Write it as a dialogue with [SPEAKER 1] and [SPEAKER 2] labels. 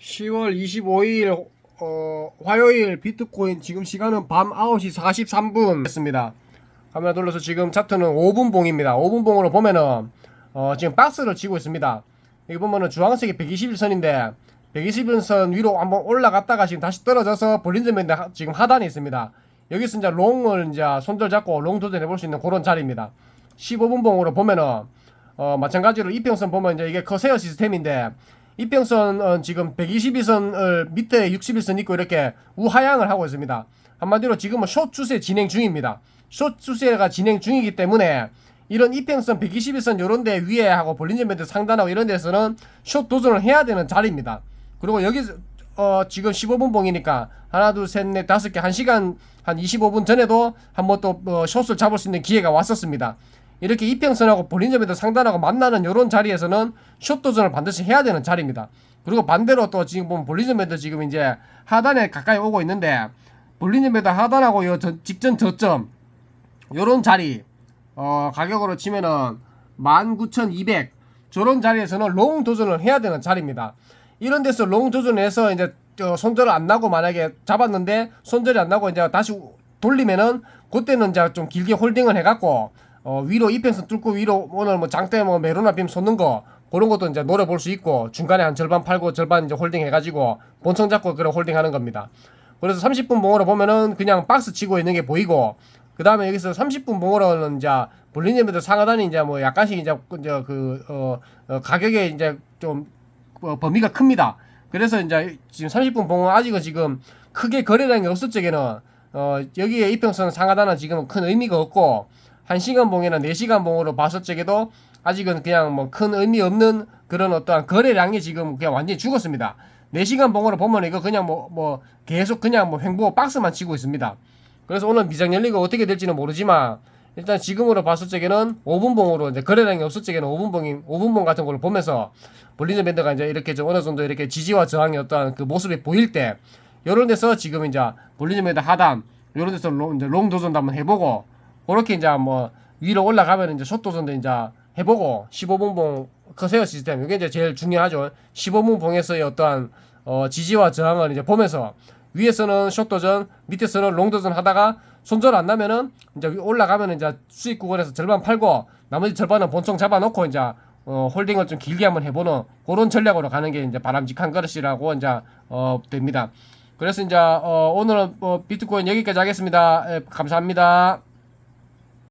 [SPEAKER 1] 10월 25일 어, 화요일 비트코인 지금 시간은 밤 9시 43분 됐습니다. 카메라 돌려서 지금 차트는 5분 봉입니다. 5분 봉으로 보면은 어, 지금 박스를 치고 있습니다. 여기 보면은 주황색이 121선인데 121선 위로 한번 올라갔다가 지금 다시 떨어져서 볼린저 밴드 하- 지금 하단에 있습니다. 여기서 이제 롱을 이제 손절 잡고 롱 도전해 볼 수 있는 그런 자리입니다. 15분 봉으로 보면은 어, 마찬가지로 이평선 보면 이제 이게 커세어 시스템인데 이평선은 지금 122선을 밑에 61선 있고 이렇게 우하향을 하고 있습니다. 한마디로 지금은 숏 추세 진행 중입니다. 숏 추세가 진행 중이기 때문에 이런 이평선 121선 요런 데 위에 하고 볼린저 밴드 상단하고 이런 데서는 숏 도전을 해야 되는 자리입니다. 그리고 여기 어 지금 15분 봉이니까 하나 둘 셋 넷 다섯 개한 시간 한 25분 전에도 한번 또 어, 숏을 잡을 수 있는 기회가 왔었습니다. 이렇게 이평선하고 밴드 상단하고 만나는 요런 자리에서는 숏 도전을 반드시 해야 되는 자리입니다. 그리고 반대로 또 지금 보면 밴드 지금 이제 하단에 가까이 오고 있는데 밴드 하단하고 요 전- 직전 저점 요런 자리 어 가격으로 치면은 19,200 저런 자리에서는 롱 도전을 해야 되는 자리입니다. 이런 데서 롱 도전해서 이제 저 손절을 안 나고 만약에 잡았는데 손절이 안 나고 이제 다시 돌리면은 그때는 이제 좀 길게 홀딩을 해갖고 어 위로 이평선 뚫고 위로 오늘 뭐 장대 뭐 메로나 빔 솟는 거 그런 것도 이제 노려볼 수 있고 중간에 한 절반 팔고 절반 이제 홀딩 해가지고 본청 잡고 그런 홀딩 하는 겁니다. 그래서 30분 봉으로 보면은 그냥 박스 치고 있는 게 보이고 그 다음에 여기서 30분 봉으로는 이제 볼리님들 상하단이 이제 뭐 약간씩 이제 그- 이제 그, 어, 어, 가격에 이제 좀 어, 범위가 큽니다. 그래서 이제 지금 30분 봉은 아직은 지금 크게 거래량이 없을 적에는 어, 여기에 이평선 상하단은 지금 큰 의미가 없고 1시간 봉이나 4시간 봉으로 봤을 적에도 아직은 그냥 뭐 큰 의미 없는 그런 어떠한 거래량이 지금 그냥 완전히 죽었습니다. 4시간 봉으로 보면 이거 그냥 뭐, 뭐 계속 그냥 뭐 횡보 박스만 치고 있습니다. 그래서 오늘 미장 열리가 어떻게 될지는 모르지만 일단 지금으로 봤을 적에는 5분 봉으로 이제 거래량이 없을 적에는 5분 봉인 5분 봉 같은 걸 보면서 볼리저 밴드가 이제 이렇게 좀 어느 정도 이렇게 지지와 저항의 어떠한 그 모습이 보일 때 요런 데서 지금 이제 볼리저 밴드 하단 요런 데서 롱, 이제 롱 도전도 한번 해보고 그렇게 이제 뭐 위로 올라가면 이제 숏 도전도 이제 해보고 15분 봉 커세어 시스템 이게 이제 제일 중요하죠 15분 봉에서의 어떠한 어, 지지와 저항을 이제 보면서 위에서는 숏 도전, 밑에서는 롱 도전 하다가 손절 안 나면은 이제 위- 올라가면 이제 수익 구간에서 절반 팔고 나머지 절반은 본총 잡아놓고 이제 어, 홀딩을 좀 길게 한번 해보는 그런 전략으로 가는 게 이제 바람직한 것이라고 이제 어, 됩니다. 그래서 이제 어, 오늘은 뭐 비트코인 여기까지 하겠습니다. 예, 감사합니다.